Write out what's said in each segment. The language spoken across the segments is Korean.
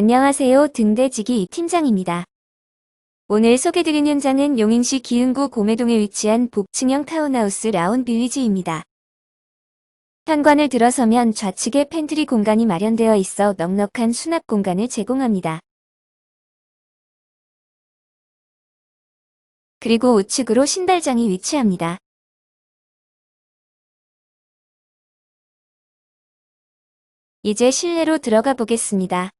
안녕하세요. 등대지기 팀장입니다. 오늘 소개드린 현장은 용인시 기흥구 고매동에 위치한 복층형 타운하우스 라운 빌리지입니다. 현관을 들어서면 좌측에 팬트리 공간이 마련되어 있어 넉넉한 수납 공간을 제공합니다. 그리고 우측으로 신발장이 위치합니다. 이제 실내로 들어가 보겠습니다.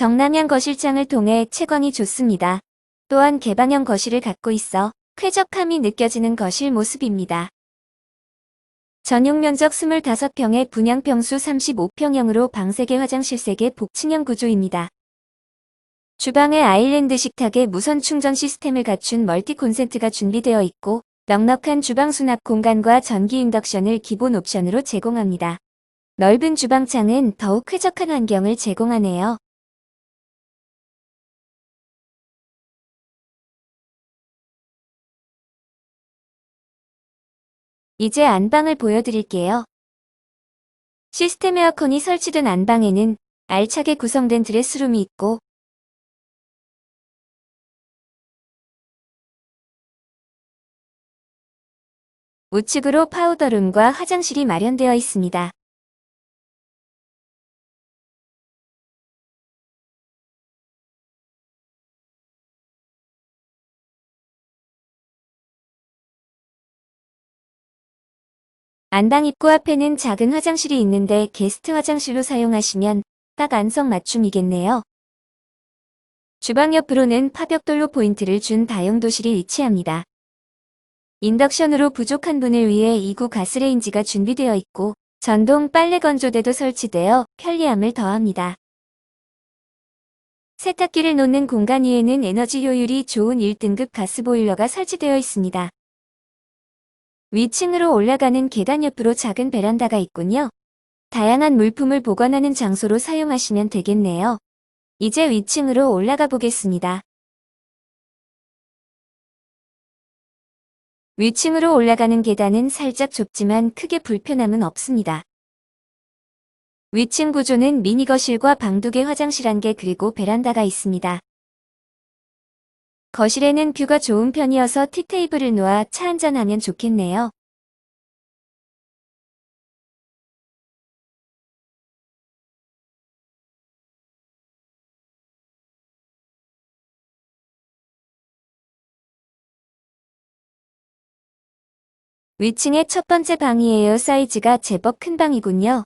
정남향 거실장을 통해 채광이 좋습니다. 또한 개방형 거실을 갖고 있어 쾌적함이 느껴지는 거실 모습입니다. 전용 면적 25평에 분양평수 35평형으로 방 3개 화장실 3개 복층형 구조입니다. 주방에 아일랜드 식탁에 무선 충전 시스템을 갖춘 멀티 콘센트가 준비되어 있고 넉넉한 주방 수납 공간과 전기 인덕션을 기본 옵션으로 제공합니다. 넓은 주방창은 더욱 쾌적한 환경을 제공하네요. 이제 안방을 보여드릴게요. 시스템 에어컨이 설치된 안방에는 알차게 구성된 드레스룸이 있고 우측으로 파우더룸과 화장실이 마련되어 있습니다. 안방 입구 앞에는 작은 화장실이 있는데 게스트 화장실로 사용하시면 딱 안성 맞춤이겠네요. 주방 옆으로는 파벽돌로 포인트를 준 다용도실이 위치합니다. 인덕션으로 부족한 분을 위해 2구 가스레인지가 준비되어 있고 전동 빨래 건조대도 설치되어 편리함을 더합니다. 세탁기를 놓는 공간 위에는 에너지 효율이 좋은 1등급 가스보일러가 설치되어 있습니다. 위층으로 올라가는 계단 옆으로 작은 베란다가 있군요. 다양한 물품을 보관하는 장소로 사용하시면 되겠네요. 이제 위층으로 올라가 보겠습니다. 위층으로 올라가는 계단은 살짝 좁지만 크게 불편함은 없습니다. 위층 구조는 미니 거실과 방두개 화장실 한 개 그리고 베란다가 있습니다. 거실에는 뷰가 좋은 편이어서 티테이블을 놓아 차 한잔하면 좋겠네요. 위층의 첫 번째 방이에요. 사이즈가 제법 큰 방이군요.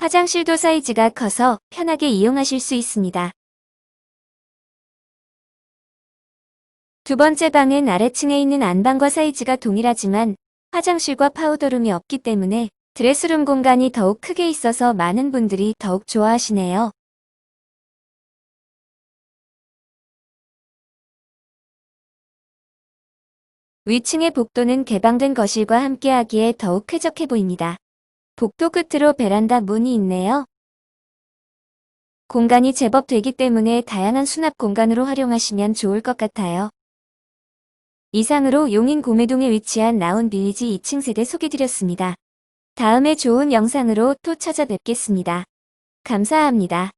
화장실도 사이즈가 커서 편하게 이용하실 수 있습니다. 두 번째 방은 아래층에 있는 안방과 사이즈가 동일하지만 화장실과 파우더룸이 없기 때문에 드레스룸 공간이 더욱 크게 있어서 많은 분들이 더욱 좋아하시네요. 위층의 복도는 개방된 거실과 함께하기에 더욱 쾌적해 보입니다. 복도 끝으로 베란다 문이 있네요. 공간이 제법 되기 때문에 다양한 수납 공간으로 활용하시면 좋을 것 같아요. 이상으로 용인 고매동에 위치한 나온 빌리지 2층 세대 소개드렸습니다. 다음에 좋은 영상으로 또 찾아뵙겠습니다. 감사합니다.